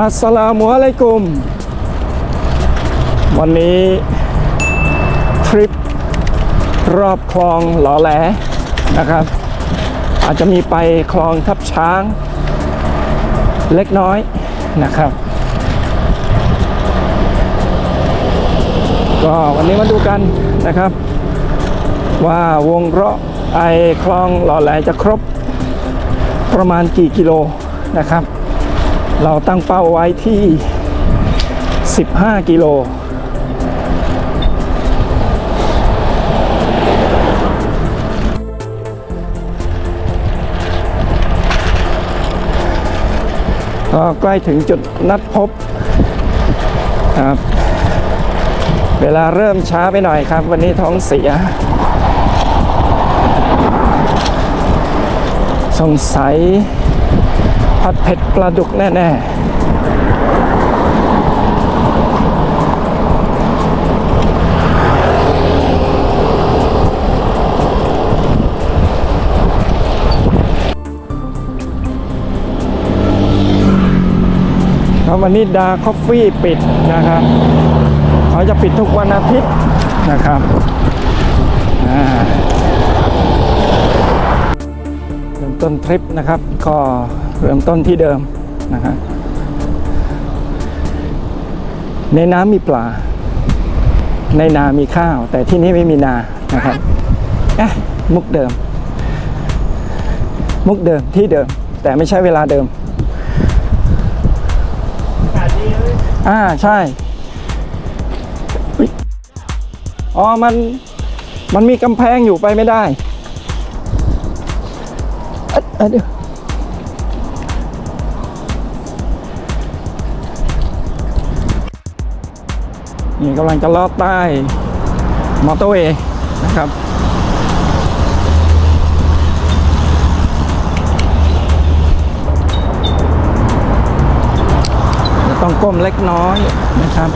อัสลามุอะลัยกุม วันนี้ทริปรอบคลองหล่อแหลนะครับ อาจจะมีไปคลองทับช้าง เล็กน้อยนะครับ ก็วันนี้มาดูกันนะครับ ว่าวงเราะไอคลองหล่อแหลจะครบประมาณกี่กิโลนะครับ เราตั้งเป้าไว้ที่ 15 กิโล ก็ใกล้ถึงจุดนัดพบครับ เวลาเริ่มช้าไปหน่อยครับ วันนี้ท้องเสีย สงสัย ผัดเผ็ดปลาดุกแน่ๆครับวันนี้ดาคอฟฟี่ปิดนะครับเขาจะปิดทุกวันอาทิตย์นะครับเริ่มต้นทริปนะครับก็ เริ่มต้นที่เดิมนะฮะในน้ำมีปลา ในนามีข้าว แต่ที่นี่ไม่มีนานะครับเอ๊ะมุกเดิม มุกเดิมที่เดิม แต่ไม่ใช่เวลาเดิม อ่าใช่อ๋อมันมันมีกำแพงอยู่ไปไม่ได้ นี่กำลังจะลอดใต้มอเตอร์เวย์นะครับ ต้องก้มเล็กน้อยนะครับ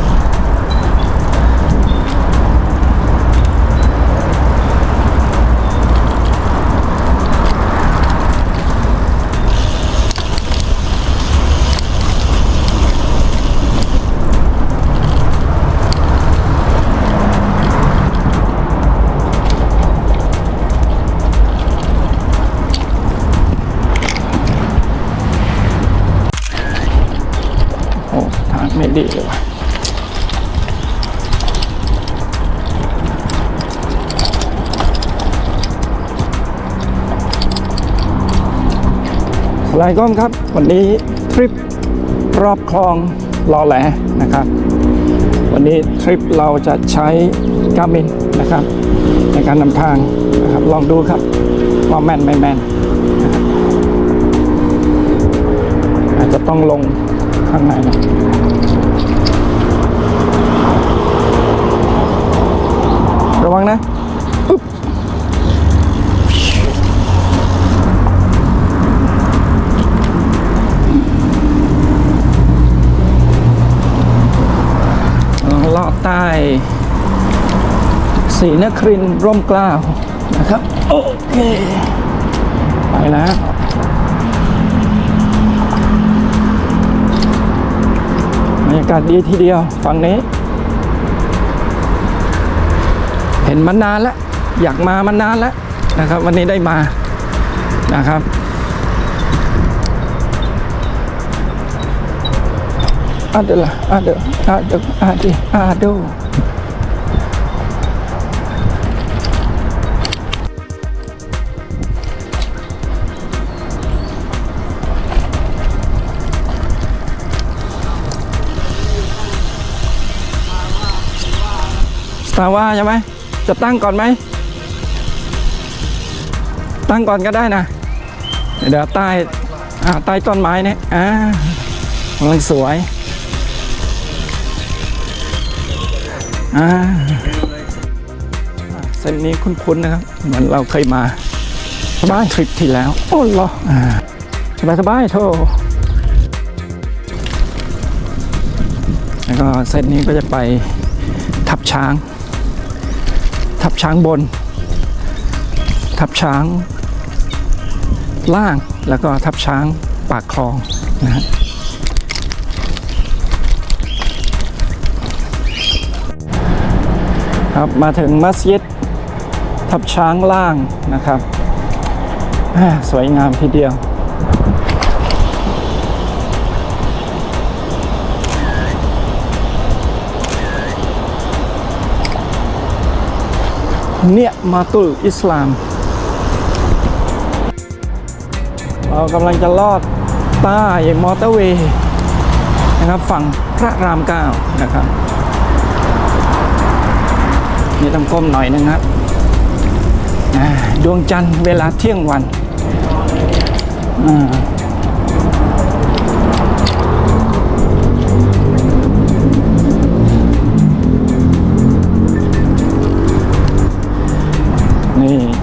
ลายก้อมครับ วันนี้ทริปรอบคลองลอแหลนะครับ วันนี้ทริปเราจะใช้กามินนะครับ ในการนำทางนะครับลองดูครับว่าแม่นไม่แม่นอาจจะต้องลงข้างในนะาะใต้สีนครินร่มกล้าวนะครับ โอเค ไปแล้วบรรยากาศดีทีเดียวฝั่งนี้ เห็นมานานแล้ว อยากมามานานแล้วนะครับ วันนี้ได้มานะครับอาเดละอาเดอาเดอาเดอาโด ตาว่าใช่ไหมจะตั้งก่อนไหม ตั้งก่อนก็ได้นะ เดี๋ยวใต้อ่าใต้ต้นไม้เนี่ยอ่ากำลังสวยอ่าเส้นนี้คุ้นๆนะครับ เหมือนเราเคยมาบ้านทริปที่แล้ว โอ้โหอ่าสบายสบายโทแล้วก็เส้นนี้ก็จะไปทับช้าง ทับช้างบน ทับช้างล่างแล้วก็ทับช้างปากคลองนะฮะครับมาถึงมัสยิดทับช้างล่างนะครับ สวยงามทีเดียว เนี่ยมาตุลอิสลาม เรากำลังจะลอดใต้มอเตอร์เวย์นะครับฝั่งพระรามเก้านะครับนี่ต้องก้มหน่อยนึงครับดวงจันทร์เวลาเที่ยงวันอ่า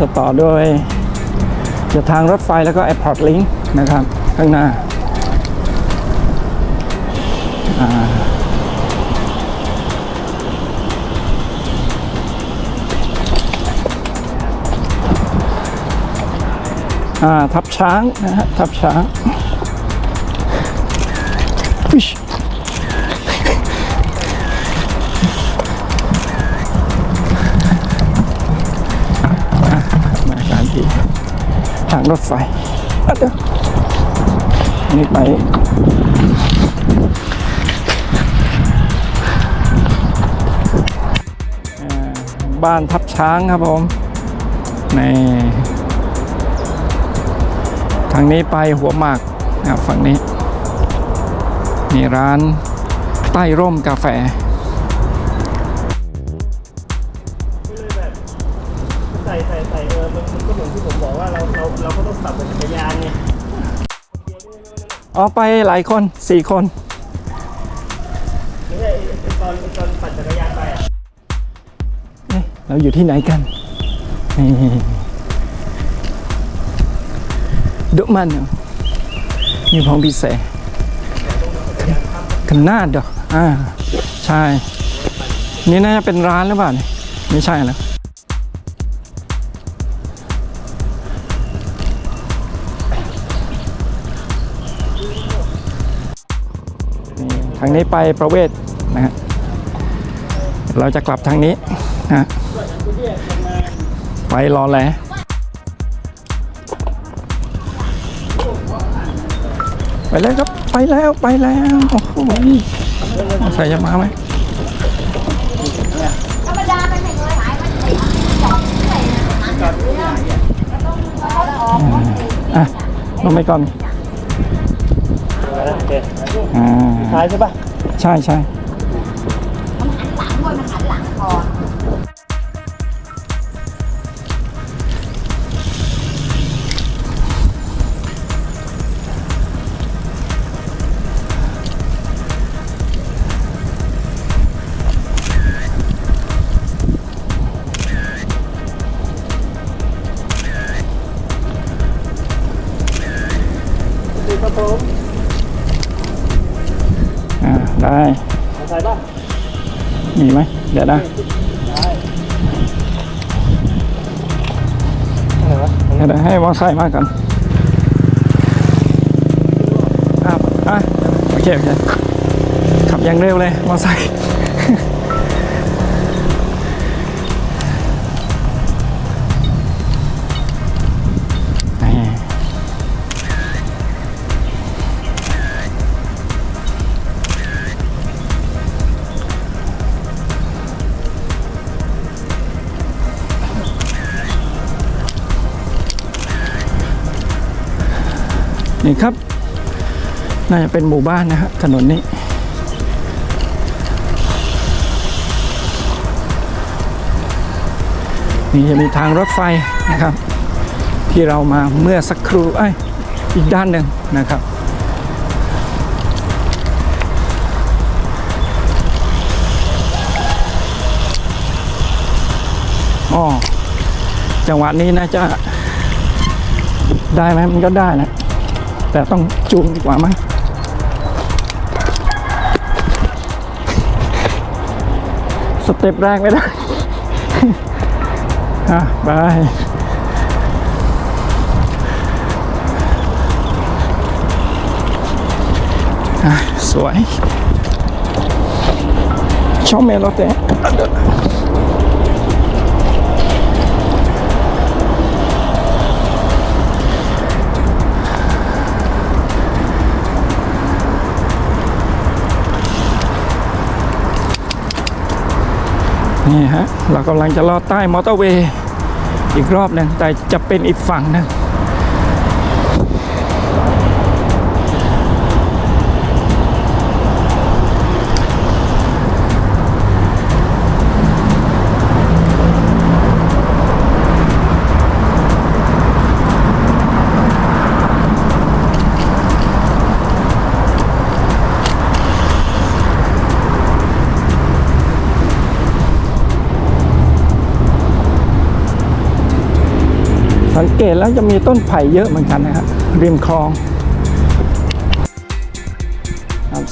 ะต่อด้วยจะทางรถไฟแล้วก็ Airport Link นะครับ ข้างหน้าอ่าอ่าทับช้างนะฮะทับช้าง ทางรถไฟเดี๋ยวนี่ไปบ้านทับช้างครับผมนี่ทางนี้ไปหัวหมากฝั่งนี้ นี่ร้านใต้ร่มกาแฟ อ๋อไปหลายคนสี่คนไม่ใช่ไอ้ไอ้ตอนไอ้ตอนปั่นจักรยานไปอะเอ๊ะเราอยู่ที่ไหนกันนี่ดุมันเหรอนี่พองพิเศษขนาดเดอกอ่า ใช่ นี่น่าจะเป็นร้านหรือเปล่าเนี่ยไม่ใช่นะนี่ ทางนี้ไปประเวศนะฮะเราจะกลับทางนี้นะไปรอแลไปแล้วครับ ไปแล้วไปแล้วโอ้โหใส่จะมาไหมธรรมดาเป็นไม่เคยหายมันจอดที่ไหนมันจอดที่ไหนอะต้องออกรถเองอะลงไปก่อนโอเค อ่าท้ายใช่ปะใช่ใช่ ดี๋ยวนะอะไรวะเดี๋ยวให้มอไซค์มาก่อนอะอะโอเคโอเคขับอย่างเร็วเลยมอไซค์ นี่ครับ น่าจะเป็นหมู่บ้านนะฮะถนนนี้นี่จะมีทางรถไฟนะครับ ที่เรามาเมื่อสักครู่เอ้ยอีกด้านหนึ่งนะครับ อ๋อ จังหวะนี้น่าจะได้ไหมมันก็ได้แหละ แต่ต้องจูงดีกว่ามั้งสเต็ปแรกไม่ได้อะไปอะสวยชอบเมลโลเต นี่ฮะ เรากำลังจะลอดใต้มอเตอร์เวย์อีกรอบหนึงแต่จะเป็นอีกฝั่งนึง เกตแล้วจะมีต้นไผ่เยอะเหมือนกันนะครับริมคลอง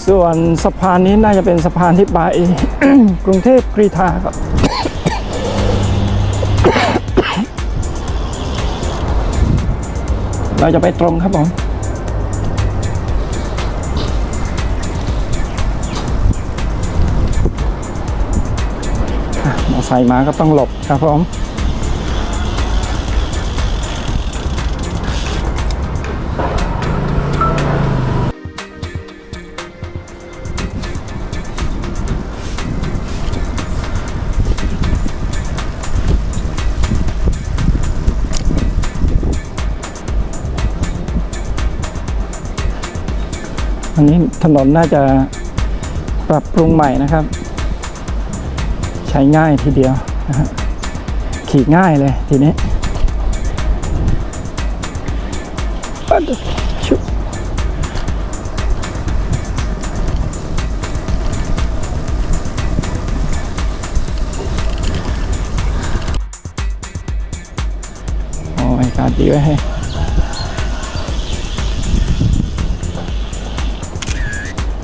ส่วนสะพานนี้น่าจะเป็นสะพานที่ไปกรุงเทพกรีฑาครับเราจะไปตรงครับผมมอไซค์มาก็ต้องหลบครับผม อันนี้ถนนน่าจะปรับปรุงใหม่นะครับ ใช้ง่ายทีเดียวนะฮะขี่ง่ายเลยทีนี้ปัดชุบโอ้ยการดีไว้ให้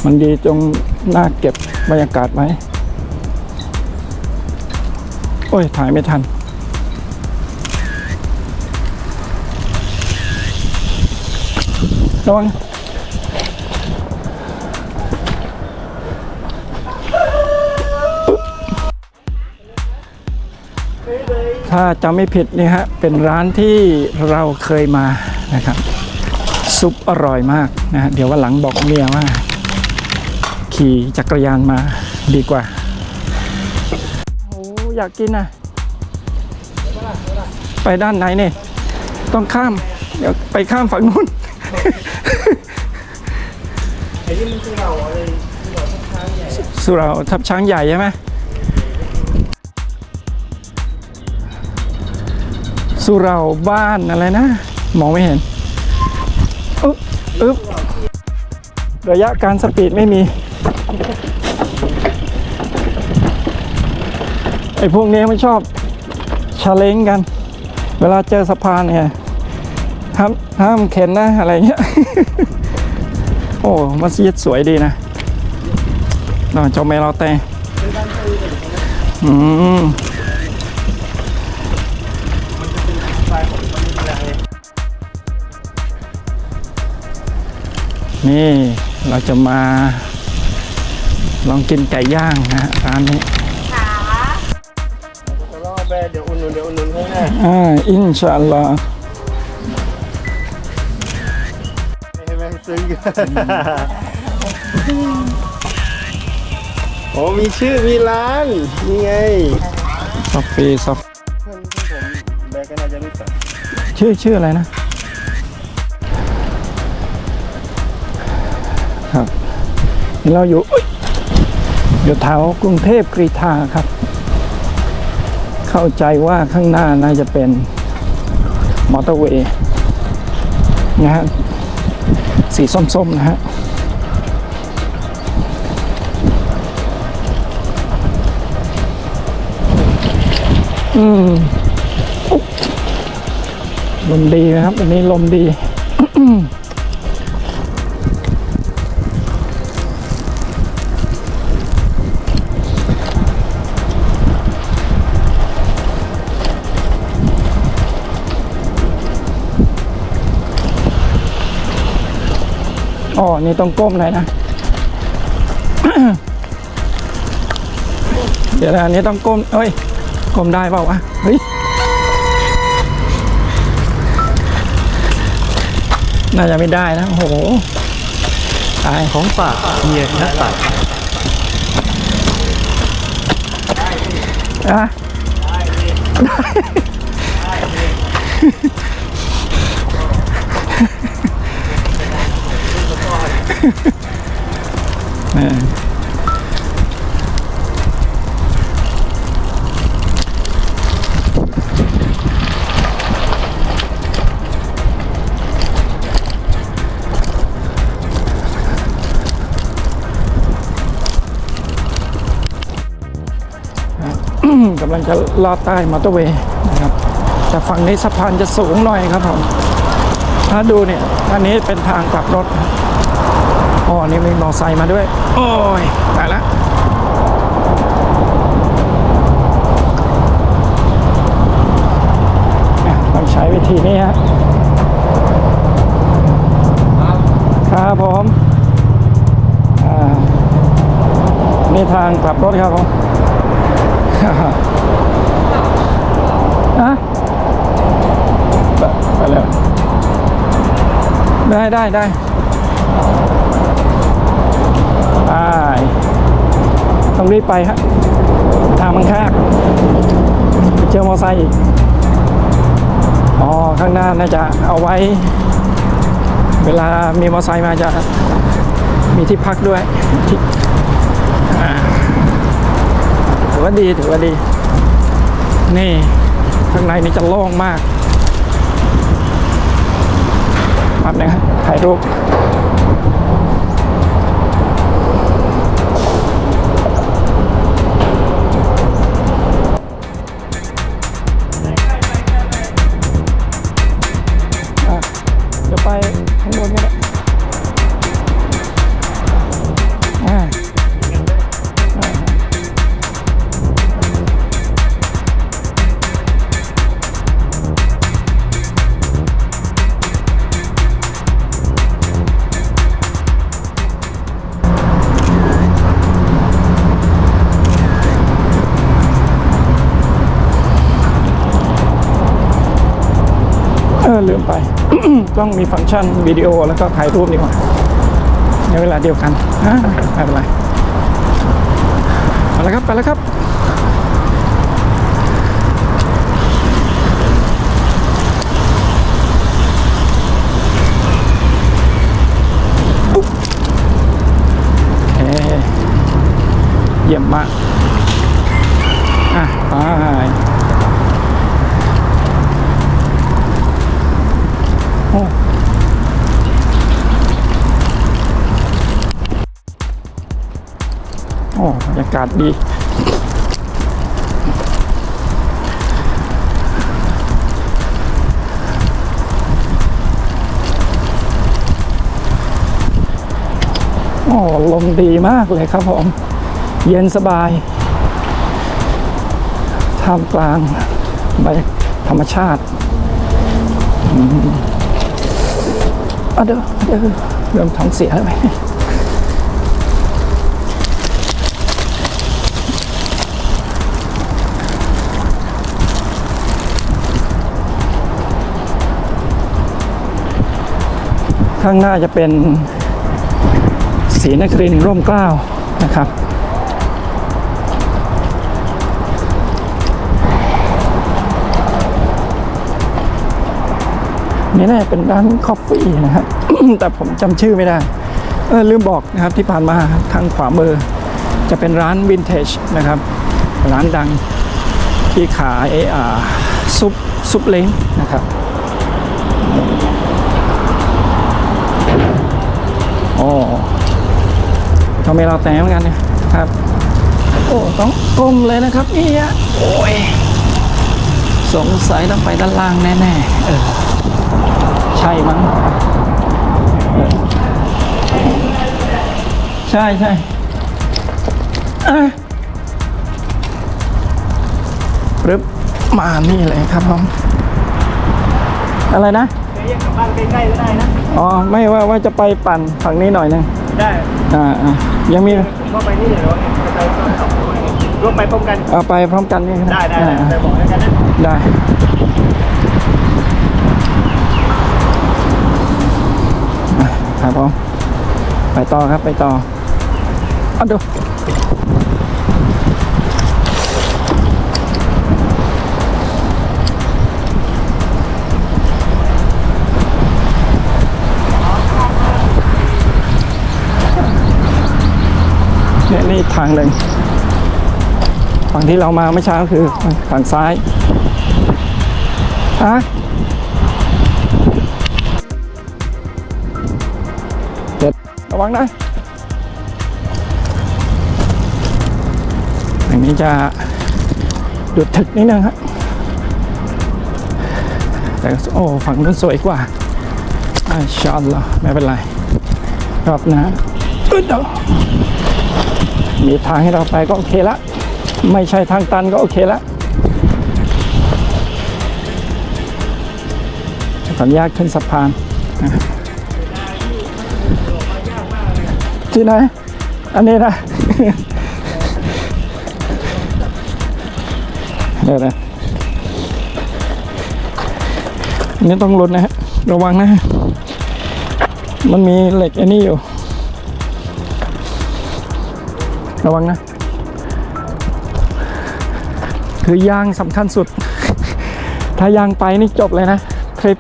มันดีตรงหน้าเก็บบรรยากาศไว้ โอ้ย ถ่ายไม่ทัน ระวังถ้าจำไม่ผิดนี่ฮะ เป็นร้านที่เราเคยมานะครับ ซุปอร่อยมากนะฮะเดี๋ยววันหลังบอกเมียว่า ขี่จักรยานมาดีกว่าโอ้อยากกินอะ ไปด้านไหนเนี่ย ต้องข้าม เดี๋ยวไปข้ามฝั่งนู้นไอ้นี่มันคือเราอะไรสุเหราทับช้างใหญ่ใช่ไหมสุเหราบ้านอะไรนะ มองไม่เห็น อึ๊บ อึ๊บระยะการสปีดไม่มี ไอ้พวกนี้ไมันชอบชาเลนจ์กัน เวลาเจอสะพานเนี่ยห้ามห้ามเข็นนะอะไรเงี้ย โอ้มัสยิดสวยดีนะนอนเจ้าแม่เราแต่อืมไฟขอนี่เราจะมา ลองกินไก่ย่างนะฮะร้านนี้ขาจะล่อแบเดี๋ยวอุ่นนุนเดี๋ยวอุ่นนุนให้แน่อ่าอินชาอัลลอฮ์ให้แม่งซึ้งโอ้มีชื่อมีร้านนี่ไงซอฟฟี่ซอฟเพื่อนที่ผมแบกก็น่าจะรู้จักชื่อชื่ออะไรนะ ครับนี่เราอยู่ อยู่แถวกรุงเทพกรีฑาครับ เข้าใจว่าข้างหน้าน่าจะเป็นมอเตอร์เวย์นะฮะสีส้ม ๆ นะฮะอืมลมดีนะครับวันนี้ลมดี อ๋อ นี่ต้องก้มหน่อยนะ เดี๋ยวนะอันนี้ต้องก้มเอ้ย ก้มได้เปล่าวะ เฮ้ย น่าจะไม่ได้นะ โอ้โห ตาย ของฝากเมียนักตัดอะได้ กำลังจะลอดใต้มอเตอร์เวย์นะครับแต่ฝั่งนี้สะพานจะสูงหน่อยครับผม ถ้าดูเนี่ยอันนี้เป็นทางกลับรถ อ๋อนี่มีมอไซค์มาด้วย โอ้ยตายละต้องใช้วิธีนี้ฮะครับผมอ่านี่ทางกลับรถครับผมนะไปไปเลยได้ได้ได้ องรีบไปฮะทางมันแคบเจอมอไซค์อีกอ๋อข้างหน้าน่าจะเอาไว้ เวลามีมอไซค์มาจะมีที่พักด้วยถือว่าดีถือว่าดี นี่ ข้างในนี่จะโล่งมากปั๊บนะครับถ่ายรูป ต้องมีฟังก์ชันวิดีโอแล้วก็ถ่ายรูปดีกว่าในเวลาเดียวกันไม่เป็นไรไปแล้วครับไปแล้วครับเยี่ยมมาก อะ ไป รยากาศดีโอ้ลมดีมากเลยครับผม เย็นสบาย ท่ามกลางบรรยากาศธรรมชาติอะเดี๋ยวเดี๋ยวเริ่มท้องเสียแล้วไหม ข้างหน้าจะเป็นศรีนครินร์ร่มเกล้านะครับนี่น่าจะเป็นร้านคอฟฟี่นะครับ แต่ผมจำชื่อไม่ได้เออลืมบอกนะครับที่ผ่านมาทางขวามือ จะเป็นร้านวินเทจนะครับ ร้านดังที่ขายอ่าซุปซุปเล้งนะครับ โอ้ทำไมเราแตงเหมือนกันเนี่ยครับ โอ้ต้องก้มเลยนะครับนี่ยโอ้ยสงสัยต้องไปด้านล่างแน่ๆเออใช่มั้งใช่ใช่อะรึบมานี่เลยครับผมอะไรนะ เดี๋ยวแยกกลับบ้านใกล้ๆก็ได้นะ อ๋อ ไม่ว่าว่าจะไปปั่นฝั่งนี้หน่อยนึงได้อ่าอ่ายังมีผมก็ไปนี่เดี๋ยวเราไปไปขับรถไปพร้อมกันเอาไปพร้อมกันนี่ได้ได้อ่าได้ไปบอกแล้วกันนะได้อะครับผมไปต่อครับไปต่อเอาดู นี่ยนี่ทางหนึ่งฝั่งที่เรามาเมื่อเช้าคือฝั่งซ้ายอะเดี๋ยวระวังนะอันนี้จะดุดถึกนิดนึงครับแต่โอ้ฝั่งนู้นสวยกว่าอินชาอัลลอฮ์ไม่เป็นไรรอบหนะอึดเด มีทางให้เราไปก็โอเคละ ไม่ใช่ทางตันก็โอเคละขออนุญาตขึ้นสะพานที่ไหน อันนี้นะเดี๋ยวนะนนี้ต้องลุ้นนะฮะ ระวังนะ มันมีเหล็กอันนี้อยู่ ระวังนะ คือยางสำคัญสุด ถ้ายางไปนี่จบเลยนะทริป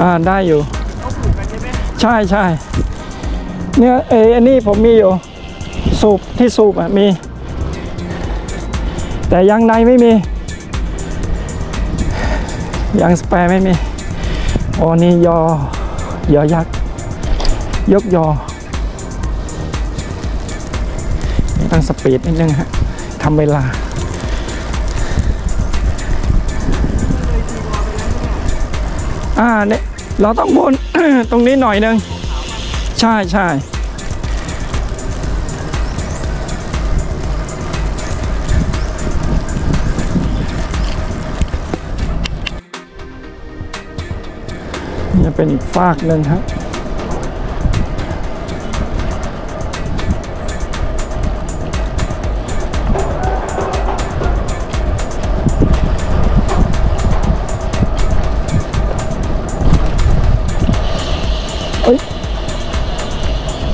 อ่าได้อยู่ใช่ใช่เนี่ยเออันนี้ผมมีอยู่ สูบที่สูบอะมี แต่ยางในไม่มียางสแปร์ไม่มีโอ๋อนี่ยอ ยอยักษ์ยกยอตั้งสปีดนิดนึงฮะทำเวลาอ่าเนี่ยเราต้องวนตรงนี้หน่อยนึง ใช่ใช่ เป็นอีกฟากหนึ่งครับ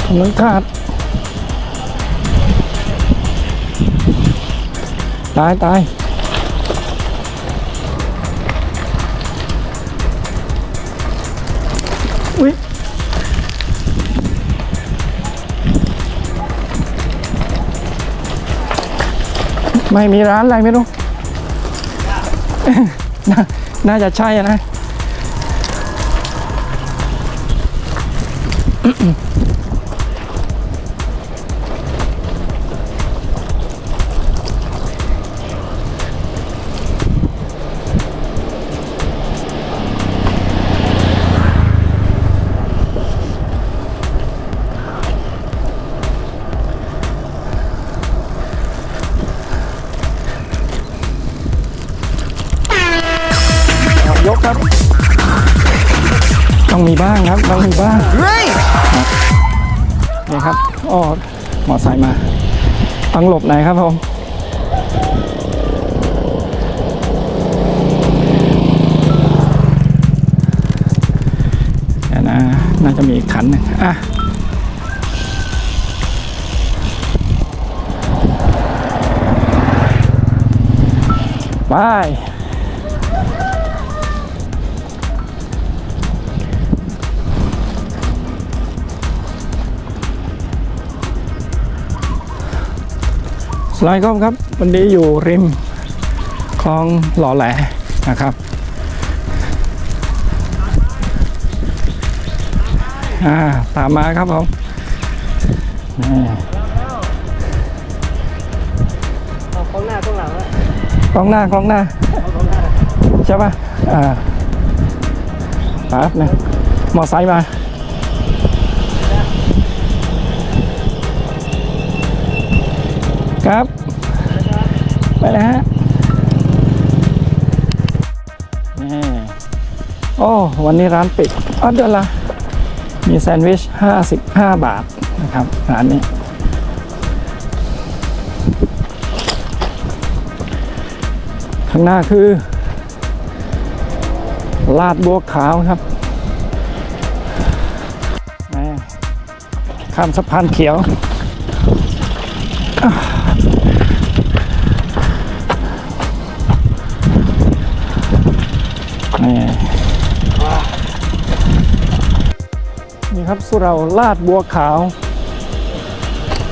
ถนนขาด ตาย ตาย ไม่มีร้านอะไรไม่รู้ น่าน่าจะใช่นะ บ้างครับต้องมีบ้างนี่ครับอ้อมอไซค์มา ต้องหลบไหนครับผมเดี๋ยวนะน่าจะมีอีกขันหนึงอะไปส ไลด์ก้อมครับ วันนี้อยู่ริมคลองหล่อแหลนะครับอ่าตามมาครับผมนี่เอาข้างหน้าข้างหลังอะกล้องหน้ากล้องหน้าใช่ป่ะอ่าแป๊บนึงมอไซค์มา ไปแล้วฮะนี่โอ้วันนี้ร้านปิดอ๋อเดือนละมีแซนด์วิช 55 บาทนะครับ ร้านนี้ ข้างหน้าคือ ลาดบัวขาวครับแหม่ข้ามสะพานเขียว อ่นี่ครับสุเราลาดบัวขาว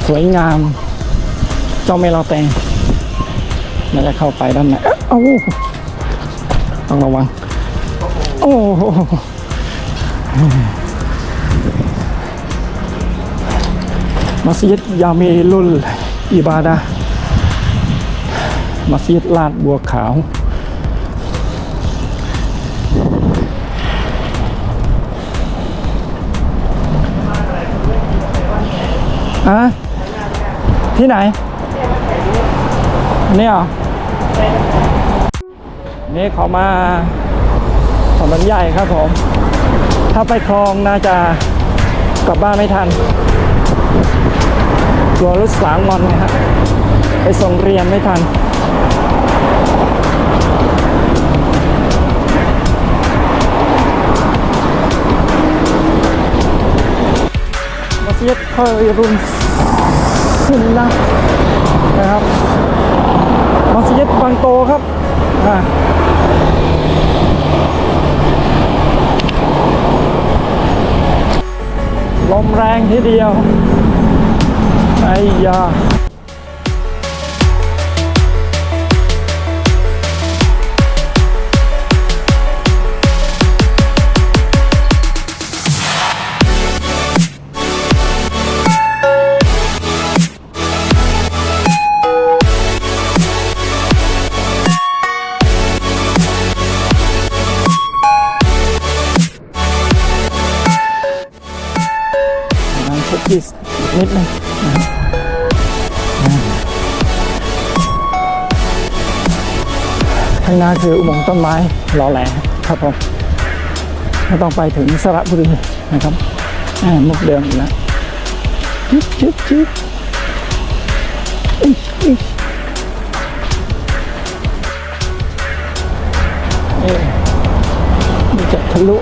สวยงาม เจ้าเมลาแตงน่าจะเข้าไปด้านในเอ้าต้องระวัง โอ้โหมัสยิดยามีลุลอิบาดะมัสยิดลาดบัวขาวะที่ไหนนี่เหรอนี่เขามาถนนใหญ่ครับผม ถ้าไปคลองน่าจะกลับบ้านไม่ทันกลัวรถสางงอนนะฮะไปส่งเรียนไม่ทัน มัสยิดคอยรุนขึ้นนะนะครับมัสยิดบางโตครับอ่าลมแรงทีเดียวไอ้ยา คืออุโมงค์ต้นไม้หล่อแหลครับผมไม่ต้องไปถึงสระบุรีนะครับมุกเดิมอีกแล้วจิ๊บจิ๊บจิ๊บอิ๊ยอิ๊ยเอ๊ะมันจะทะลุ